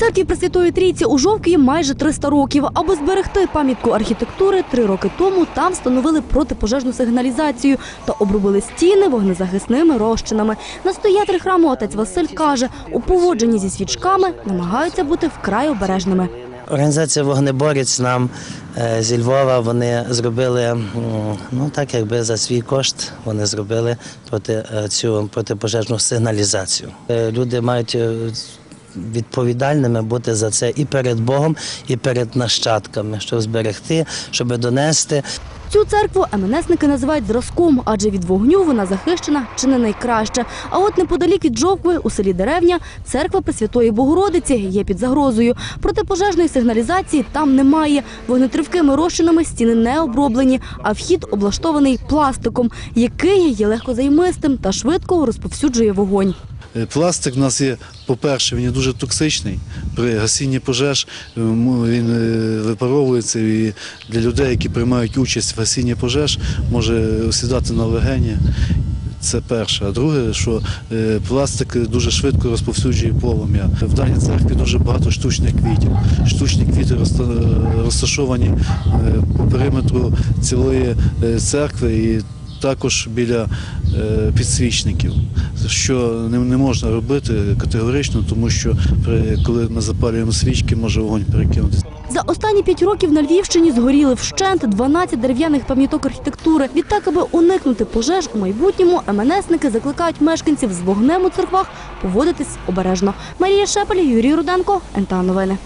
Церкві Пресвятої Трійці у Жовкії майже 300 років. Аби зберегти пам'ятку архітектури, три роки тому там встановили протипожежну сигналізацію та обробили стіни вогнезахисними розчинами. Настоятель храму отець Василь каже, у поводженні зі свічками намагаються бути вкрай обережними. Організація Вогнеборець нам е, зі Львова вони зробили ну так, якби за свій кошт вони зробили проти е, цю протипожежну сигналізацію. Е, Люди мають відповідальними бути за це і перед Богом, і перед нащадками, щоб зберегти, щоб донести. Цю церкву МНСники називають зразком, адже від вогню вона захищена чи не найкраще. А от неподалік від Жовкви, у селі Деревня, церква Пресвятої Богородиці є під загрозою. Протипожежної сигналізації там немає. Вогнетривкими розчинами стіни не оброблені, а вхід облаштований пластиком, який є легкозаймистим та швидко розповсюджує вогонь. Е, Пластик в нас є, по-перше, він є дуже токсичний. При гасінні пожеж е, він е, випаровується і для людей, які приймають участь в гасінні пожеж, може осідати на легені. Це перше. А друге, що пластик дуже швидко розповсюджує полум'я. В даній церкві дуже багато штучних квітів. Штучні квіти розта- розташовані по периметру цілої церкви і також біля е, підсвічників, що не, можна робити категорично, тому що при, коли ми запалюємо свічки, може вогонь перекинутися. За останні п'ять років на Львівщині згоріли вщент 12 дерев'яних пам'яток архітектури. Відтак, аби уникнути пожеж у майбутньому, МНСники закликають мешканців з вогнем у церквах поводитись обережно. Марія Шепель, Юрій Руденко, НТА Новини.